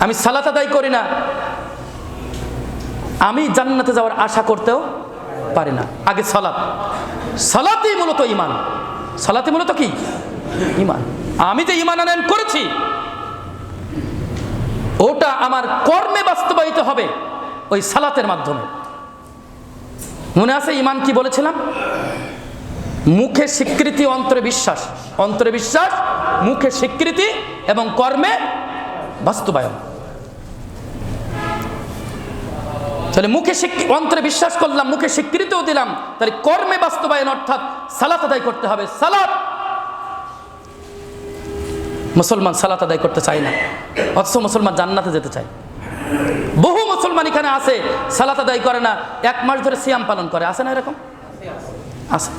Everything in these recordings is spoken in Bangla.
আমি সালাত আদায় করি না। আমি জান্নাতে যাওয়ার আশা করতেও পারি না। আগে সালাত। সালাতই মূলত ইমান সালাতে মূলত কি? ইমান আমি যে ইমান আনয়ন করেছি, ওটা আমার কর্মে বাস্তবায়িত হবে ওই সালাতের মাধ্যমে। মনে আছে ইমান কি বলেছিলাম? মুখে স্বীকৃতি, অন্তরে বিশ্বাস। অন্তরে বিশ্বাস, মুখে স্বীকৃতি এবং কর্মে বাস্তবায়ন। তাহলে মুখে অন্তরে বিশ্বাস করলাম, মুখে স্বীকৃতিও দিলাম। তাহলে কর্মে বাস্তবায়ন অর্থাৎ সালাত আদায় করতে হবে। সালাত! মুসলমান সালাত আদায় করতে চায় না। অথচ মুসলমান জান্নাতে যেতে চায়। বহু মুসলমান এখানে আছে, সালাত আদায় করে না, এক মাস ধরে সিয়াম পালন করে। আছে না এরকম? আছে।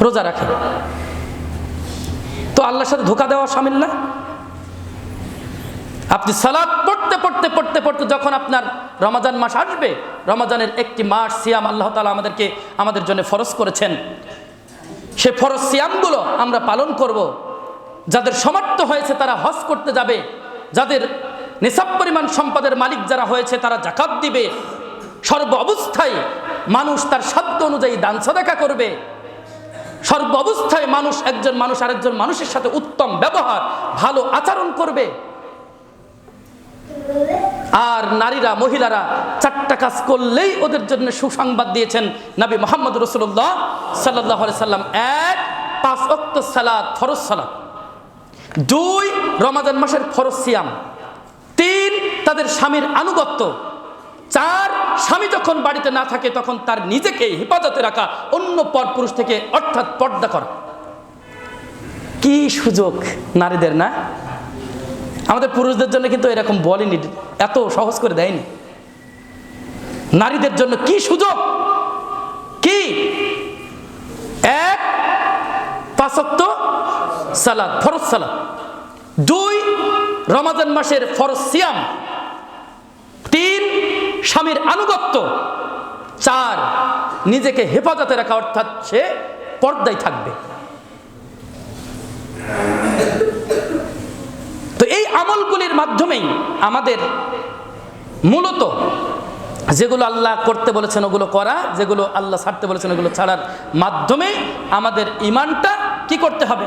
রোজা রাখে। তো আল্লাহর সাথে ধোকা দেওয়া সামিল না? আপনি সালাদ পড়তে পড়তে পড়তে পড়তে যখন আপনার রমাজান মাস আসবে, রমাজানের একটি মাস সিয়াম আল্লাহ তালা আমাদেরকে আমাদের জন্য ফরজ করেছেন। সে ফরজ সিয়ামগুলো আমরা পালন করব। যাদের সমর্থ হয়েছে তারা হজ করতে যাবে। যাদের নিসাব পরিমাণ সম্পদের মালিক যারা হয়েছে তারা জাকাত দিবে। সর্ব অবস্থায় মানুষ তার সাধ্য অনুযায়ী দান সাদাকা করবে। সর্ব অবস্থায় মানুষ একজন মানুষ আরেকজন মানুষের সাথে উত্তম ব্যবহার, ভালো আচরণ করবে। আর নারীরা, মহিলারা চারটা কাজ করলেই ওদের জন্য সুসংবাদ দিয়েছেন নবী মোহাম্মদ রসুল্লাহ সাল্লাহ সাল্লাম। এক, পাঁচ অক্ত সালাদ ফরজ সালাদ দুই, রমাজান মাসের ফরজ সিয়াম। তিন, তাদের স্বামীর আনুগত্য। চার, স্বামী যখন বাড়িতে না থাকে তখন তার নিজেকে হেফাজতে রাখা, অন্য পরপুরুষ থেকে অর্থাৎ পর্দা করা। কি সুযোগ নারীদের, না? আমাদের পুরুষদের জন্য কিন্তু এরকম বলেনি, এত সহজ করে দেয়নি। নারীদের জন্য কি সুযোগ? কি? এক, পাঁচক্ত সালাদ, ফরজ সালাদ। দুই, রমাজান মাসের ফরজ সিয়াম। তিন, স্বামীর আনুগত্য। চার, নিজেকে হেফাজতে রাখা, অর্থাৎ সে পর্দায় থাকবে। আমলগুলির মাধ্যমেই আমাদের মূলত যেগুলো আল্লাহ করতে বলেছেন ওগুলো করা, যেগুলো আল্লাহ ছাড়তে বলেছেন ওগুলো ছাড়ার মাধ্যমে আমাদের ইমানটা কি করতে হবে?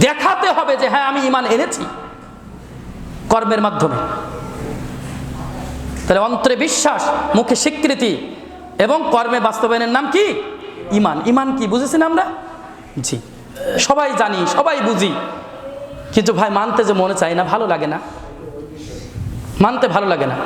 দেখাতে হবে যে হ্যাঁ আমি ইমান এনেছি কর্মের মাধ্যমে। তাহলে অন্তরে বিশ্বাস, মুখে স্বীকৃতি এবং কর্মে বাস্তবায়নের নাম কি? ইমান। ইমান কি, বুঝেছেন আমরা? জি। সবাই জানি, সবাই বুঝি। কিন্তু ভাই মানতে যে মনে চায় না ভালো লাগে না। মানতে ভালো লাগে না।